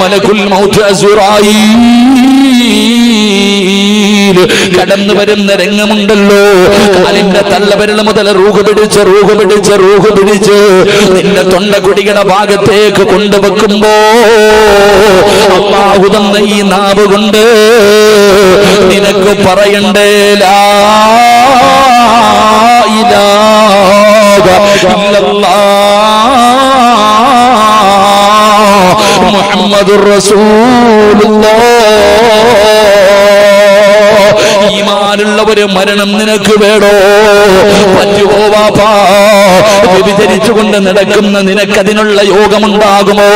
മലക്കുൽ മൗത്ത് അസുറായീൽ കടന്നു വരുന്ന രംഗമുണ്ടല്ലോ. കാലിന്റെ തള്ളവിരൽ മുതൽ റൂഹ് പിടിച്ച് റൂഹ് പിടിച്ച് റൂഹ് പിടിച്ച് നിന്റെ തൊണ്ട കുടിയുടെ ഭാഗത്തേക്ക് കൊണ്ടുവെക്കുമ്പോ അള്ളാഹു തന്ന ഈ നാവ് കൊണ്ട് നിനക്ക് പറയണ്ടേ ലാ الله ഒരു മരണം നിനക്ക് വേണോ? പറ്റുമോ വാപ്പാ വ്യഭിചരിച്ചുകൊണ്ട് നടക്കുന്ന നിനക്കതിനുള്ള യോഗമുണ്ടാകുമോ?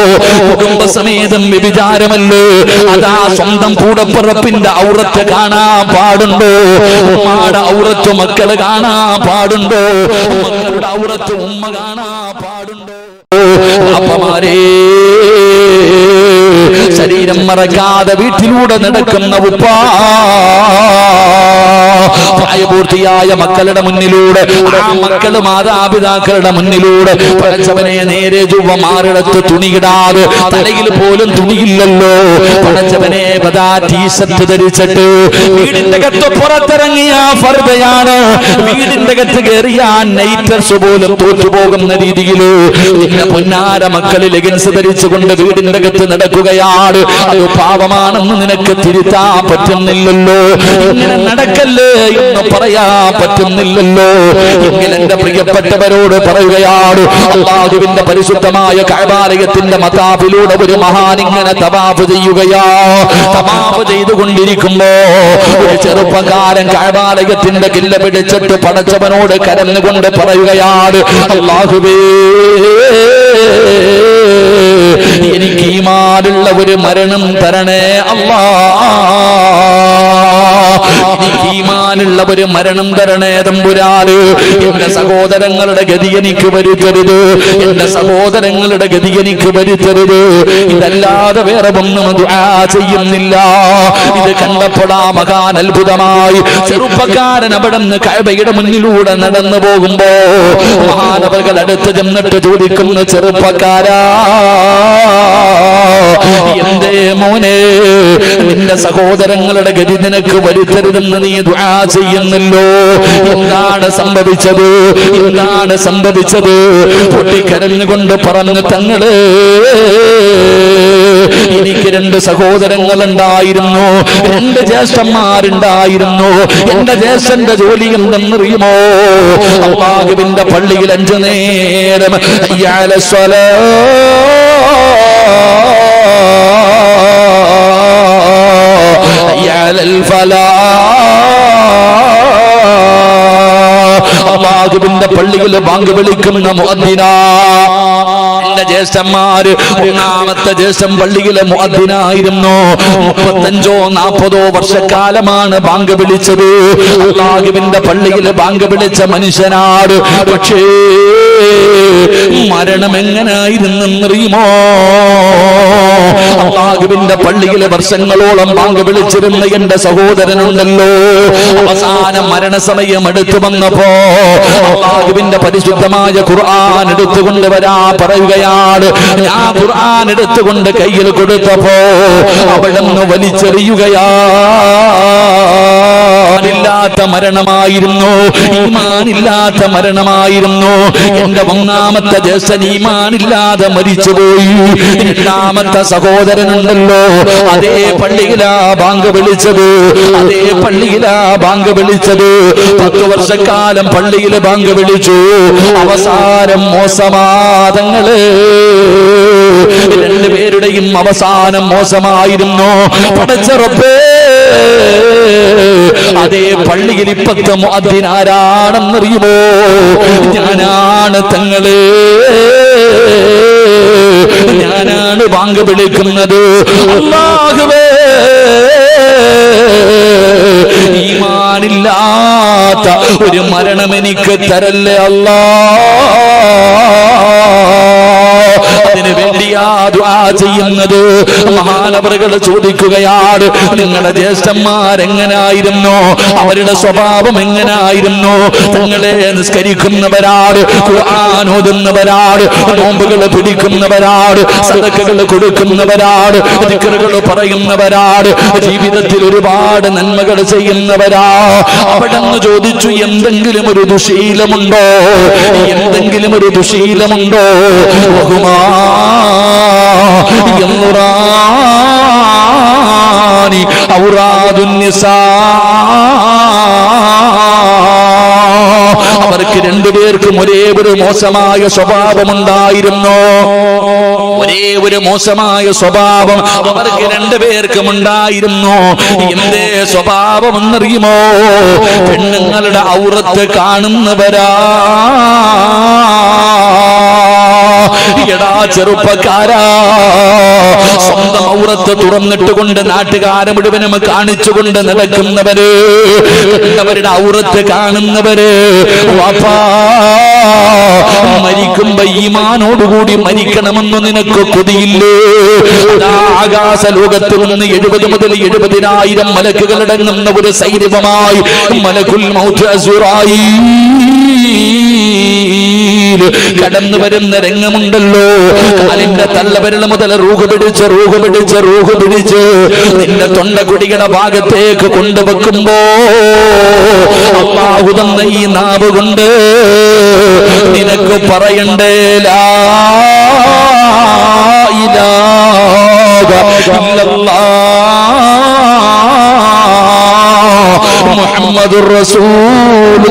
കുടുംബസമേതം വ്യഭിചാരമല്ലേ? അതാ സ്വന്തം കൂടപ്പിറപ്പിന്റെ ഔറത്ത് കാണാൻ പാടുണ്ടോ? ഉമ്മാടെ ഔറത്ത് മക്കൾ കാണാൻ പാടുണ്ടോ? മക്കളുടെ ഔറത്ത് ഉമ്മ കാണാൻ പാടുണ്ടോ? അപ്പമാരേ ശരീരം മറക്കാതെ വീട്ടിലൂടെ നടക്കുന്ന ഉപ്പാ. പ്രായപൂർത്തിയായ മക്കളുടെ മുന്നിലൂടെ ആ മക്കൾ മാതാപിതാക്കളുടെ മുന്നിലൂടെ പടച്ചവനെ നേരെ ചൊവ്വ മാറിടത്ത് തുണിയിടാതെ തലയിൽ പോലും തുണിയില്ലല്ലോ. പടച്ചവനെ പതാ ടീഷർട്ട് ധരിച്ചിട്ട് വീടിന്റെ കത്ത് പുറത്തിറങ്ങിയ ഫർദയാണ്. വീടിന്റെ കത്ത് കയറിയ നൈറ്റർസ് പോലും തോറ്റുപോകുന്ന രീതിയിൽ പൊന്നാര മക്കൾ ലെഗൻസ് ധരിച്ചുകൊണ്ട് വീടിന്റെ കത്ത് നടക്കുകയാണ്. അത് പാപമാണെന്ന് നിനക്ക് തിരുത്താൻ പറ്റുന്നില്ലല്ലോ. ഇങ്ങനെ നടക്കല്ലേ? എന്ന് പറയാൻ പറ്റുന്നില്ലല്ലോ. എങ്കിൽ എന്റെ പ്രിയപ്പെട്ടവരോട് പറയുകയാണ്. അള്ളാഹുവിന്റെ പരിശുദ്ധമായ കൈബാലയത്തിന്റെ മതാബിലൂടെ ഒരു മഹാൻ ഇങ്ങനെ തവാഫ് ചെയ്യുകയാ. തവാഫ് ചെയ്തുകൊണ്ടിരിക്കുമ്പോ ഒരു ചെറുപ്പക്കാരൻ കൈബാലയത്തിന്റെ കില്ല പിടിച്ചിട്ട് പടച്ചവനോട് കരഞ്ഞുകൊണ്ട് പറയുകയാണ് അള്ളാഹുവേ എനിക്ക് ഈ മാറുള്ള ഒരു മരണം തരണേ അല്ലാ. എനിക്ക് ഈമാനുള്ള ഒരു മരണം തരണേ തമ്പുരാൽ എന്റെ സഹോദരങ്ങളുടെ ഗതി എനിക്ക് വരുത്തരുത്. എന്റെ സഹോദരങ്ങളുടെ ഗതി എനിക്ക് വരുത്തരുത്. ഇതല്ലാതെ വേറെ ഒന്നും ചെയ്യുന്നില്ല. ഇത് കണ്ടപ്പോഴാ മകാൻ അത്ഭുതമായി. ചെറുപ്പക്കാരൻ അവിടെ നിന്ന് കഴബയുടെ മുന്നിലൂടെ നടന്നു പോകുമ്പോ മഹാനവകൾ അടുത്ത് ചെന്നിട്ട് ചോദിക്കുന്ന ചെറുപ്പക്കാരാ എന്തേ മോനെ? നിന്റെ സഹോദരങ്ങളുടെ ഗതി നിനക്ക് വരുത്തരുതെന്ന് നീ ദുആ ചെയ്യുന്നല്ലോ. എന്താണ് സംഭവിച്ചത്? എന്താണ് സംഭവിച്ചത്? പൊട്ടിക്കരഞ്ഞുകൊണ്ട് പറഞ്ഞു തങ്ങൾ എനിക്ക് രണ്ട് സഹോദരങ്ങൾ ഉണ്ടായിരുന്നു രണ്ട് ജ്യേഷ്ഠന്മാരുണ്ടായിരുന്നു. എന്റെ ജ്യേഷ്ഠന്റെ ജോലി എന്തെന്നറിയുമോ അള്ളാഹുവിന്റെ പള്ളിയിൽ അഞ്ചു നേരം അയ്യാല അള്ളാഹുവിന്റെ പള്ളിയിൽ ബാങ്ക് വിളിക്കുന്ന മുഅദ്ദിന. എന്റെ ജ്യേഷ്ഠന്മാര് ഒന്നാമത്തെ ജ്യേഷ്ഠൻ പള്ളിയിലെ മുഅദ്ദിനായിരുന്നു. മുപ്പത്തഞ്ചോ നാൽപ്പതോ വർഷക്കാലമാണ് ബാങ്ക് വിളിച്ചത്. അള്ളാഹുവിന്റെ പള്ളിയിൽ ബാങ്ക് വിളിച്ച മനുഷ്യനാട് പക്ഷേ മരണം എങ്ങനായിരുന്നെന്നറിയുമോ അള്ളാഹുവിന്റെ പള്ളിയിലെ വർഷങ്ങളോളം ബാങ്ക് വിളിച്ചിരുന്ന എന്റെ സഹോദരനുണ്ടല്ലോ. അവസാന മരണസമയം എടുത്തു വന്നപ്പോ അള്ളാഹുവിന്റെ പരിശുദ്ധമായ ഖുർആൻ എടുത്തുകൊണ്ട് വരാ പറയുകയാണ്. ഞാൻ ഖുർആൻ എടുത്തുകൊണ്ട് കയ്യിൽ കൊടുത്തപ്പോ അവിടെ നിന്ന് വലിച്ചെറിയുകയാ. ഇല്ലാത്ത മരണമായിരുന്നു. ഈമാനില്ലാത്ത മരണമായിരുന്നു. എന്റെ ഒന്നാമത്തെ ജ്യേഷ്ഠൻ ഈമാനില്ലാതെ മരിച്ചുപോയി. രണ്ടാമത്തെ സഹോദരനുണ്ടല്ലോ. അതേ പള്ളിയിലാ ബാങ്ക് വിളിച്ചത്. അതേ പള്ളിയിലാ ബാങ്ക് വിളിച്ചത്. പത്ത് വർഷക്കാലം പള്ളിയിൽ ബാങ്ക് വിളിച്ചു. അവസാനം മോശമാതങ്ങൾ. രണ്ടുപേരുടെയും അവസാനം മോശമായിരുന്നു. അതേ പള്ളിയിൽ ഇപ്പത്തെ അതിനാരാണെന്നറിയുമോ ഞാനാണ് തങ്ങൾ. ഞാനാണ് വാങ്ങ വിളിക്കുന്നത് അല്ലാഹുവേ ഈമാനില്ലാത്ത ഒരു മരണം എനിക്ക് തരല്ലേ അല്ലാ. അതിനു വേണ്ടിയാ ദുആ ചെയ്യുന്നത്. മഹാനവറുകൾ ചോദിക്കുകയാണ് നിങ്ങളുടെ ജ്യേഷ്ഠന്മാരെങ്ങനായിരുന്നു അവരുടെ സ്വഭാവം എങ്ങനായിരുന്നു? നിങ്ങളെ നിസ്കരിക്കുന്നവരാട് ഖുർആൻ നോമ്പുകൾ പിടിക്കുന്നവരാട് സദക്കകൾ കൊടുക്കുന്നവരാട് ദിക്കറുകൾ പറയുന്നവരാട് ജീവിതത്തിൽ ഒരുപാട് നന്മകൾ ചെയ്യുന്നവരാ. അവിടെ നിന്ന് ചോദിച്ചു എന്തെങ്കിലും ഒരു ദുശീലമുണ്ടോ? എന്തെങ്കിലും ഒരു ദുശീലമുണ്ടോ? ബഹുമാ എന്നുറാനി ഔറാദുന്നിസാ അവർക്ക് രണ്ടുപേർക്കും ഒരേ ഒരു മോശമായ സ്വഭാവമുണ്ടായിരുന്നു. ഒരേ ഒരു മോശമായ സ്വഭാവം അവർക്ക് രണ്ടുപേർക്കും ഉണ്ടായിരുന്നു. എന്തേ സ്വഭാവം എന്നറിയുമോ പെണ്ണുങ്ങളുടെ ഔറത്ത് കാണുന്നവരാ. എടാ ചെറുപ്പക്കാരാ. സ്വന്തം ഔറത്ത് തുറന്നിട്ട് കൊണ്ട് നാട്ടുകാരെ മുഴുവനും കാണിച്ചുകൊണ്ട് നടക്കുന്നവര് അവരുടെ ഔറത്ത് കാണുന്നവര് വാപ്പാ മരിക്കുമ്പോ ഈമാനോടുകൂടി മരിക്കണമെന്ന് നിനക്ക് കൊതിയില്ലേ? ആകാശ ലോകത്ത് നിന്ന് എഴുപത് മുതൽ എഴുപതിനായിരം മലക്കുകളടങ്ങുന്ന ഒരു സൈനികമായി മലക്കുൽ മൗത്ത് കടന്നു വരുന്ന രംഗമുണ്ടല്ലോ. കാലിന്റെ തള്ളവിരൽ മുതൽ റൂഹ പിടിച്ച് റൂഹ പിടിച്ച് റൂഹ പിടിച്ച് നിന്റെ തൊണ്ടകുടിയുടെ ഭാഗത്തേക്ക് കൊണ്ടുവെക്കുമ്പോ അള്ളാഹു തന്ന ഈ നാവ് കൊണ്ട് നിനക്ക് പറയണ്ടേ ലാ ഇലാഹ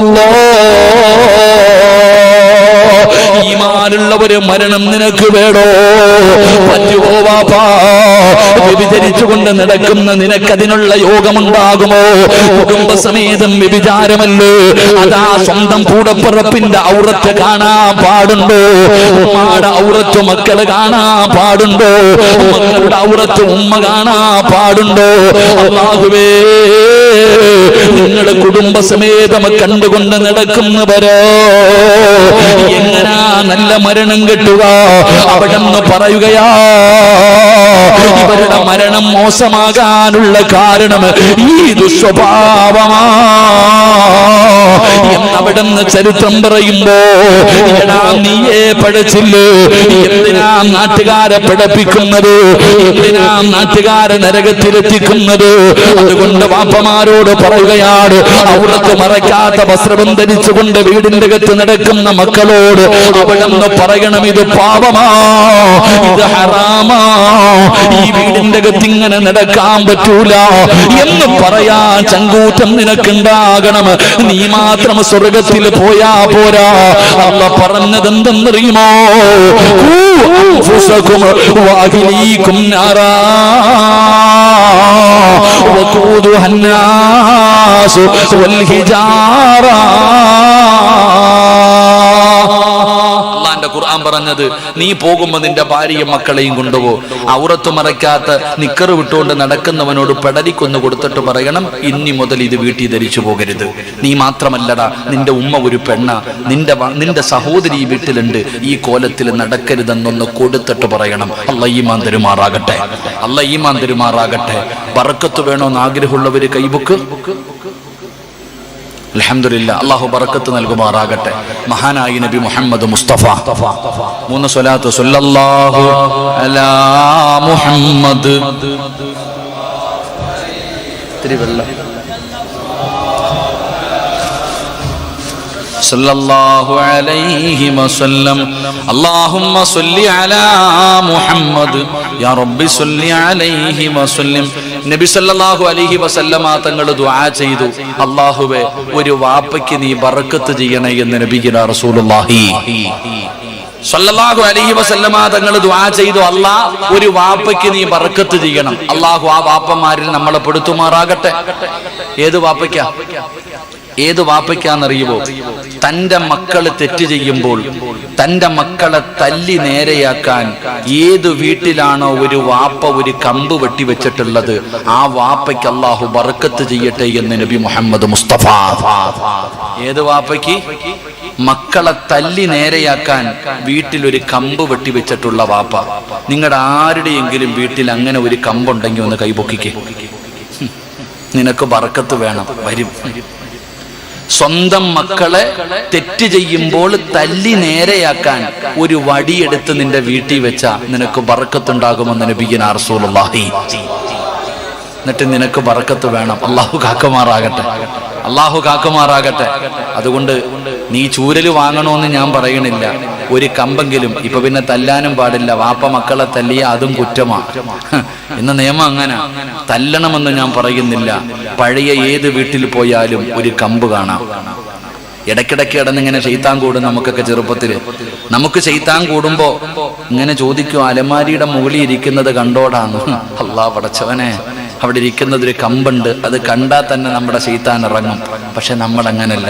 ഇല്ലല്ലാഹ് മരണം നിനക്ക് വേണോ? പറ്റുമോ വാപ്പാ വ്യഭിചരിച്ചുകൊണ്ട് നടക്കുന്ന നിനക്കതിനുള്ള യോഗമുണ്ടാകുമോ? കുടുംബസമേതം വ്യഭിചാരമല്ലേ? അതാ സ്വന്തം കൂടപ്പിറപ്പിന്റെ ഔറത്ത് കാണാൻ പാടുണ്ടോ? ഉമ്മാടെ ഔറത്ത് മക്കൾ കാണാൻ പാടുണ്ടോ? മക്കളുടെ ഔറത്ത് ഉമ്മ കാണാ പാടുണ്ടോ? അള്ളാഹുവേ നിങ്ങളുടെ കുടുംബസമേതം കണ്ടുകൊണ്ട് നടക്കുന്നവരോ? എങ്ങനാ നല്ല മരണം കിട്ടുക? അവിടെ നിന്ന് പറയുകയാ ഇവരുടെ മരണം മോശമാകാനുള്ള കാരണം ഈ ദുസ്വഭാവമാ. എന്നവിടെ നിന്ന് ചരിത്രം പറയുമ്പോ നീയേ പഠിച്ചില്ലേ? എന്തിനാ നാട്ടുകാരെ പഠിപ്പിക്കുന്നത്? എന്തിനാ നാട്ടുകാരെ നരകത്തിലെത്തിക്കുന്നത്? അതുകൊണ്ട് വാപ്പമാരോട് പറയുകയാണ് അവിടത്ത് മറയ്ക്കാത്ത വസ്ത്രം ധരിച്ചുകൊണ്ട് വീടിന്റെ അകത്ത് നടക്കുന്ന മക്കളോട് അവിടെ പറയണം ഇത് പാപമാ ഇത് ഹറാമാ. ഈ വീടിന്റെ അകത്ത് ഇങ്ങനെ നടക്കാൻ പറ്റൂല എന്ന് പറയാൻ ചങ്കൂറ്റം നിനക്കുണ്ടാകണം നീ മാത്രം സ്വർഗത്തിൽ പോയാ പോരാ അല്ല പറഞ്ഞത് എന്തെന്നറിയുമോ ഖൂ അൻഫുസകും വഅഹ്ലീകും നാറാ وقودها الناس والحجارة അള്ളാന്റെ ഖുർആൻ പറഞ്ഞത് നീ പോകുമ്പോ നിന്റെ ഭാര്യയും മക്കളെയും കൊണ്ടുപോ. ഔറത്ത് മറയ്ക്കാത്ത നിക്കറ് വിട്ടുകൊണ്ട് നടക്കുന്നവനോട് പെടലിക്കൊന്ന് കൊടുത്തിട്ട് പറയണം ഇനി മുതൽ ഇത് വീട്ടിൽ ധരിച്ചു പോകരുത്. നീ മാത്രമല്ലടാ നിന്റെ ഉമ്മ ഒരു പെണ്ണ. നിന്റെ നിന്റെ സഹോദരി വീട്ടിലുണ്ട്. ഈ കോലത്തിൽ നടക്കരുതെന്നൊന്ന് കൊടുത്തിട്ട് പറയണം. അല്ല ഈമാൻ തരുമാറാകട്ടെ. അല്ല ഈമാൻ തരുമാറാകട്ടെ. പറക്കത്ത് വേണോന്ന് ആഗ്രഹമുള്ളവര് കൈബുക്ക് അൽഹംദുലില്ല അള്ളാഹു ബറക്കത്ത് നൽകുമാറാകട്ടെ. മഹാനായി നബി മുഹമ്മദ് മുസ്തഫ. മൂന്ന് സ്വലാത്ത് സല്ലല്ലാഹു അലാ മുഹമ്മദ്. ഇത്തിരി صلى الله عليه وسلم اللهم صل على محمد يا رب صل عليه وسلم നബി സല്ലല്ലാഹു അലൈഹി വസല്ലമ തങ്ങൾ ദുആ ചെയ്തു അല്ലാഹുവേ ഒരു വാപ്പയ്ക്ക് നീ ബറക്കത്ത് ചെയ്യണേ എന്ന് നബിഗിന റസൂലുള്ളാഹി സല്ലല്ലാഹു അലൈഹി വസല്ലമ തങ്ങൾ ദുആ ചെയ്തു അല്ലാ ഒരു വാപ്പയ്ക്ക് നീ ബറക്കത്ത് ചെയ്യണം അല്ലാഹു ആ വാപ്പമാരിൽ നമ്മളെ പെടുത്തുമാറാകട്ടെ ഏത് വാപ്പയ്ക്കാ ഏത് വാപ്പയ്ക്കാന്നറിയുമോ തന്റെ മക്കൾ തെറ്റ് ചെയ്യുമ്പോൾ തന്റെ മക്കളെ തല്ലി നേരെയാക്കാൻ ഏത് വീട്ടിലാണോ ഒരു വാപ്പ ഒരു കമ്പ് വെട്ടിവെച്ചിട്ടുള്ളത് ആ വാപ്പയ്ക്ക് അള്ളാഹു ബറക്കത്ത് ചെയ്യട്ടെ എന്ന് നബി മുഹമ്മദ് മുസ്തഫ. ഏത് വാപ്പയ്ക്ക്? മക്കളെ തല്ലി നേരെയാക്കാൻ വീട്ടിൽ ഒരു കമ്പ് വെട്ടിവെച്ചിട്ടുള്ള വാപ്പ. നിങ്ങളുടെ ആരുടെയെങ്കിലും വീട്ടിൽ അങ്ങനെ ഒരു കമ്പുണ്ടെങ്കിൽ ഒന്ന് കൈപൊക്കിക്കേ നിനക്ക് ബറക്കത്ത് വേണം. വരും. സ്വന്തം മക്കളെ തെറ്റ് ചെയ്യുമ്പോൾ തല്ലി നേരെയാക്കാൻ ഒരു വടിയെടുത്ത് നിന്റെ വീട്ടിൽ വെച്ച നിനക്ക് ബറക്കത്തുണ്ടാകുമെന്ന് നബിയൻ അറസൂലുള്ളാഹി എന്നിട്ട് നിനക്ക് ബറക്കത്ത് വേണം. അള്ളാഹു കാക്കുമാറാകട്ടെ. അള്ളാഹു കാക്കുമാറാകട്ടെ. അതുകൊണ്ട് നീ ചൂരൽ വാങ്ങണമെന്ന് ഞാൻ പറയണില്ല. ഒരു കമ്പെങ്കിലും ഇപ്പൊ പിന്നെ തല്ലാനും പാടില്ല. വാപ്പ മക്കളെ തല്ലിയ അതും കുറ്റമാണ് ഇന്ന് നിയമം അങ്ങനെ. തല്ലണമെന്ന് ഞാൻ പറയുന്നില്ല. പഴയ ഏത് വീട്ടിൽ പോയാലും ഒരു കമ്പ് കാണാം. ഇടയ്ക്കിടയ്ക്ക് ഇടന്നിങ്ങനെ ചെയ്ത്താൻ കൂടും നമുക്കൊക്കെ ചെറുപ്പത്തിൽ. നമുക്ക് ചെയ്ത്താൻ കൂടുമ്പോ ഇങ്ങനെ ചോദിക്കും അലമാരിയുടെ മുകളിൽ ഇരിക്കുന്നത് കണ്ടോടാന്ന്. അള്ളാ പടച്ചവനെ അവിടെ ഇരിക്കുന്നത് ഒരു കമ്പുണ്ട്. അത് കണ്ടാൽ തന്നെ നമ്മുടെ ചെയ്ത്താൻ ഇറങ്ങും. പക്ഷെ നമ്മൾ അങ്ങനല്ല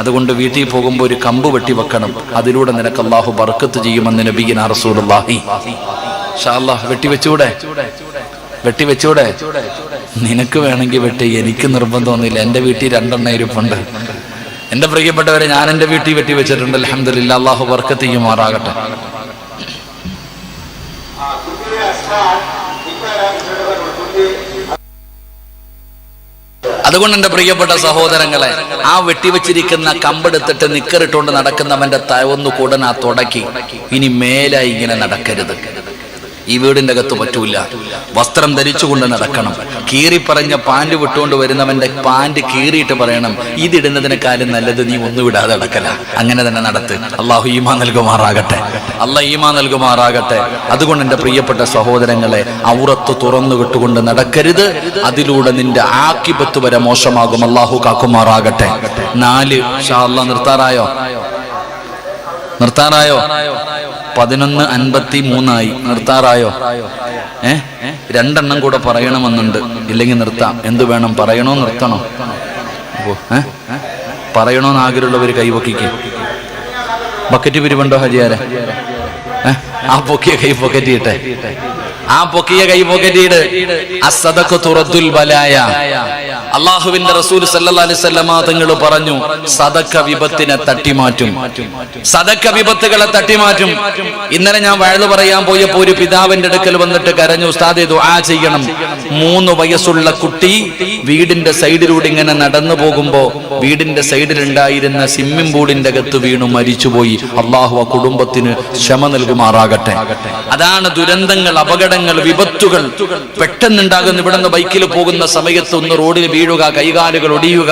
അതുകൊണ്ട് വീട്ടിൽ പോകുമ്പോൾ ഒരു കമ്പ് വെട്ടി വെക്കണം. അതിലൂടെ നിനക്ക് അള്ളാഹു ബർക്കത്ത് ചെയ്യുമെന്ന് നബീന റസൂലുള്ളാഹി. വെട്ടിവെച്ചൂടെ വെട്ടിവെച്ചൂടെ നിനക്ക് വേണമെങ്കിൽ വെട്ടി എനിക്ക് നിർബന്ധമൊന്നുമില്ല. എന്റെ വീട്ടിൽ രണ്ടെണ്ണ ഇരിപ്പുണ്ട്. എന്റെ പ്രിയപ്പെട്ടവരെ ഞാൻ എന്റെ വീട്ടിൽ വെട്ടി വെച്ചിട്ടുണ്ട്. അലഹമില്ല അള്ളാഹു ബർക്കത്ത് ചെയ്യുമാറാകട്ടെ. അതുകൊണ്ട് എന്റെ പ്രിയപ്പെട്ട സഹോദരങ്ങളെ ആ വെട്ടിവെച്ചിരിക്കുന്ന കമ്പെടുത്തിട്ട് നിക്കറിട്ടുകൊണ്ട് നടക്കുന്നവന്റെ തയൊന്നു കൂടനാ തുടക്കി. ഇനി മേലായി ഇങ്ങനെ നടക്കരുത്. ഈ വീടിന്റെ അകത്ത് പറ്റൂല. വസ്ത്രം ധരിച്ചുകൊണ്ട് നടക്കണം. കീറി പറഞ്ഞ പാന്റ് വിട്ടുകൊണ്ട് വരുന്നവന്റെ പാന്റ് കീറിയിട്ട് പറയണം ഇതിടുന്നതിനെക്കാളും നല്ലത് നീ ഒന്നും വിടാതെ നടക്കല. അങ്ങനെ തന്നെ നടത്ത്. അള്ളാഹു ഈമാ നൽകുമാറാകട്ടെ. അല്ല ഈമാ നൽകുമാറാകട്ടെ. അതുകൊണ്ട് എന്റെ പ്രിയപ്പെട്ട സഹോദരങ്ങളെ ഔറത്ത് തുറന്നു വിട്ടുകൊണ്ട് നടക്കരുത്. അതിലൂടെ നിന്റെ ആക്കിപത്ത് വരെ മോശമാകും. അള്ളാഹു കാക്കുമാറാകട്ടെ. നാല് നിർത്താറായോ? നിർത്താറായോ? പതിനൊന്ന് അൻപത്തി മൂന്നായി. നിർത്താറായോ? ഏ? രണ്ടെണ്ണം കൂടെ പറയണമെന്നുണ്ട്. ഇല്ലെങ്കിൽ നിർത്താം. എന്തു വേണം? പറയണോ? നിർത്തണോ? ഏ? പറയണോന്ന് ആഗ്രഹമുള്ളവർ കൈപൊക്കിക്ക്. ബക്കറ്റ് പിരിവുണ്ടോ ഹരിയാരെ ഏ? ആ പൊക്കിയ കൈ പൊക്കറ്റിട്ടെ ആ പൊക്കിയ കൈ പൊക്കറ്റിയിട്ട് അസദക്ക് തുറത്തുൽ ബലായ. അള്ളാഹുവിന്റെ റസൂൽ വസല്ലമ തങ്ങൾ പറഞ്ഞു സദക്ക വിപത്തിനെ തട്ടിമാറ്റും. സദക്ക വിപത്തുകളെ തട്ടിമാറ്റും. ഇന്നലെ ഞാൻ വഴുതു പറയാൻ പോയപ്പോ ഒരു പിതാവിന്റെ അടുക്കൽ വന്നിട്ട് കരഞ്ഞു ഉസ്താദെ ദുആ ചെയ്യണം. മൂന്ന് വയസ്സുള്ള കുട്ടി വീടിന്റെ സൈഡിലൂടെ ഇങ്ങനെ നടന്നു പോകുമ്പോ വീടിന്റെ സൈഡിലുണ്ടായിരുന്ന സ്വിമ്മിംഗ് പൂളിന്റെ അകത്ത് വീണു മരിച്ചുപോയി. അള്ളാഹു ആ കുടുംബത്തിന് ക്ഷമ നൽകുമാറാകട്ടെ. അതാണ് ദുരന്തങ്ങൾ അപകടങ്ങൾ വിപത്തുകൾ. പെട്ടെന്നുണ്ടാകുന്ന ഇവിടുന്ന് ബൈക്കിൽ പോകുന്ന സമയത്ത് ഒന്ന് റോഡിൽ വീഴുക കൈകാലുകൾ ഒടിയുക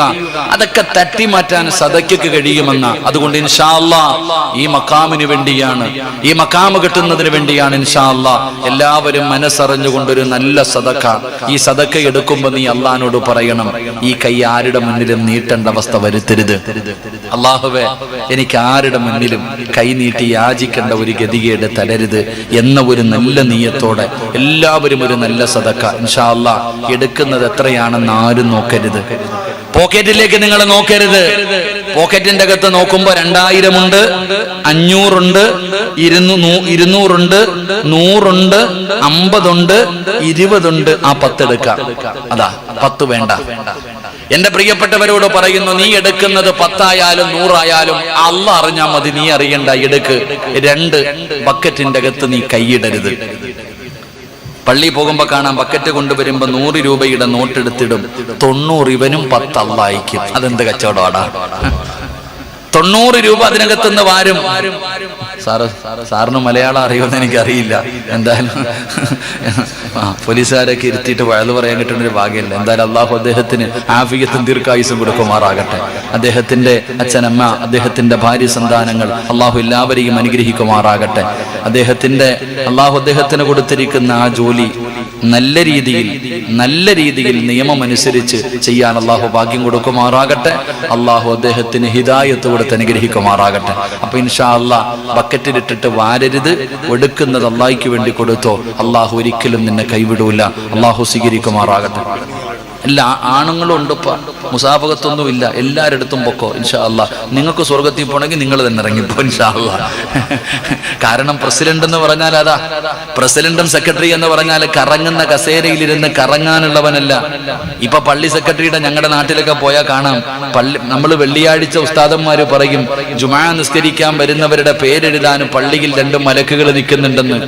അതൊക്കെ തട്ടി മാറ്റാൻ സദയ്ക്ക് കഴിയുമെന്ന. അതുകൊണ്ട് ഇൻഷാല്ല ഈ മക്കാമിന് വേണ്ടിയാണ് ഈ മക്കാമ് കിട്ടുന്നതിന് വേണ്ടിയാണ് ഇൻഷാല്ല എല്ലാവരും മനസ്സറിഞ്ഞുകൊണ്ടൊരു നല്ല സദക്ക. ഈ സദക്ക എടുക്കുമ്പോ നീ അള്ളഹാനോട് പറയണം ഈ കൈ ആരുടെ മുന്നിലും നീട്ടേണ്ട അവസ്ഥ വരുത്തരുത്. അള്ളാഹുവെ എനിക്ക് ആരുടെ മുന്നിലും കൈ നീട്ടി യാചിക്കേണ്ട ഒരു ഗതികേട് തരരുത് എന്ന ഒരു നല്ല നീയത്തോടെ എല്ലാവരും ഒരു നല്ല സദക്ക. ഇൻഷാല്ല എടുക്കുന്നത് എത്രയാണെന്ന് ആരും നോക്കരുത്. പോക്കറ്റിലേക്ക് നിങ്ങൾ നോക്കരുത്. പോക്കറ്റിന്റെ അകത്ത് നോക്കുമ്പോ രണ്ടായിരം ഉണ്ട് അഞ്ഞൂറുണ്ട് ഇരുന്നൂ ഇരുന്നൂറുണ്ട് നൂറുണ്ട് അമ്പതുണ്ട് ഇരുപതുണ്ട്. ആ പത്ത് എടുക്കാം അതാ പത്ത് വേണ്ട. എന്റെ പ്രിയപ്പെട്ടവരോട് പറയുന്നു നീ എടുക്കുന്നത് പത്തായാലും നൂറായാലും അല്ല അറിഞ്ഞാ മതി നീ അറിയണ്ട എടുക്ക്. രണ്ട് ബക്കറ്റിന്റെ അകത്ത് നീ കൈയിടരുത്. പള്ളി പോകുമ്പോ കാണാം ബക്കറ്റ് കൊണ്ടുവരുമ്പോ നൂറ് രൂപയുടെ നോട്ടെടുത്തിടും. തൊണ്ണൂറ് ഇവനും പത്ത് അള്ളായിക്കും അതെന്ത് കച്ചവടമാടാ? തൊണ്ണൂറ് രൂപ അതിനകത്തുനിന്ന് വാരും. സാറ് സാറിന് മലയാളം അറിയുമെന്ന് എനിക്കറിയില്ല. എന്തായാലും ആ പോലീസുകാരൊക്കെ ഇരുത്തിയിട്ട് വഴത് പറയാൻ കിട്ടുന്ന ഒരു ഭാഗ്യമില്ല. എന്തായാലും അള്ളാഹു അദ്ദേഹത്തിന് ആഫിയത്തും ദീർഘായുസും കൊടുക്കുമാറാകട്ടെ. അദ്ദേഹത്തിന്റെ അച്ഛനമ്മ അദ്ദേഹത്തിന്റെ ഭാര്യ സന്താനങ്ങൾ അള്ളാഹു എല്ലാവരെയും അനുഗ്രഹിക്കുമാറാകട്ടെ. അദ്ദേഹത്തിന്റെ അള്ളാഹു അദ്ദേഹത്തിന് കൊടുത്തിരിക്കുന്ന ആ ജോലി നല്ല രീതിയിൽ നല്ല രീതിയിൽ നിയമമനുസരിച്ച് ചെയ്യാൻ അള്ളാഹു ഭാഗ്യം കൊടുക്കുമാറാകട്ടെ. അള്ളാഹു അദ്ദേഹത്തിന് ഹിതായത്ത് കൊടുത്ത് അനുഗ്രഹിക്കുമാറാകട്ടെ. അപ്പൊ ഇൻഷാ അള്ളാ ബക്കറ്റിലിട്ടിട്ട് വാരരുത്. എടുക്കുന്നത് അള്ളാഹിക്ക് വേണ്ടി കൊടുത്തോ. അള്ളാഹു ഒരിക്കലും നിന്നെ കൈവിടൂല. അള്ളാഹു സ്വീകരിക്കുമാറാകട്ടെ. എല്ലാ ആണുങ്ങളും ഉണ്ട് ഇപ്പൊ. മുസാഫകത്തൊന്നും ഇല്ല എല്ലാവരുടെ പൊക്കോ ഇൻഷാ അല്ല. നിങ്ങൾക്ക് സ്വർഗത്തിൽ പോണെങ്കിൽ നിങ്ങൾ തന്നെ ഇറങ്ങിപ്പോ ഇൻഷാ അല്ല. കാരണം പ്രസിഡന്റ് എന്ന് പറഞ്ഞാൽ അതാ. പ്രസിഡന്റും സെക്രട്ടറി എന്ന് പറഞ്ഞാൽ കറങ്ങുന്ന കസേരയിലിരുന്ന് കറങ്ങാനുള്ളവനല്ല. ഇപ്പൊ പള്ളി സെക്രട്ടറിയുടെ ഞങ്ങളുടെ നാട്ടിലൊക്കെ പോയാൽ കാണാം. പള്ളി നമ്മൾ വെള്ളിയാഴ്ച ഉസ്താദന്മാര് പറയും ജുമാ നിസ്കരിക്കാൻ വരുന്നവരുടെ പേരെഴുതാൻ പള്ളിയിൽ രണ്ട് മലക്കുകൾ നിൽക്കുന്നുണ്ടെന്ന്.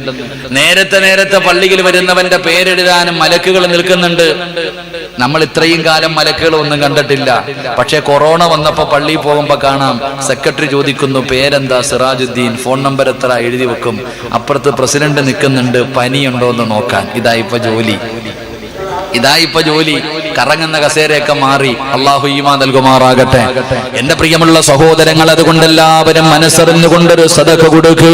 നേരത്തെ നേരത്തെ പള്ളിയിൽ വരുന്നവന്റെ പേരെഴുതാനും മലക്കുകൾ നിൽക്കുന്നുണ്ട്. നമ്മൾ ഇത്രയും കാലം മലക്കുകൾ ഒന്നും കണ്ടിട്ടില്ല. പക്ഷെ കൊറോണ വന്നപ്പോ പള്ളിയിൽ പോകുമ്പോ കാണാം. സെക്രട്ടറി ചോദിക്കുന്നു പേരെന്താ? സിറാജുദ്ദീൻ. ഫോൺ നമ്പർ എത്ര? എഴുതി വെക്കും. അപ്പുറത്ത് പ്രസിഡന്റ് നിൽക്കുന്നുണ്ട്. പനിയുണ്ടോ എന്ന് നോക്കാൻ. ഇതാ ഇപ്പൊ ജോലി. ഇതാ ഇപ്പൊ ജോലി. കറങ്ങുന്ന കസേരയൊക്കെ മാറി. അള്ളാഹു ഈമാ നൽകുമാറാകട്ടെ. എന്റെ പ്രിയമുള്ള സഹോദരങ്ങൾ അതുകൊണ്ട് എല്ലാവരും മനസ്സറിഞ്ഞുകൊണ്ടൊരു സദക കൊടുക്ക്.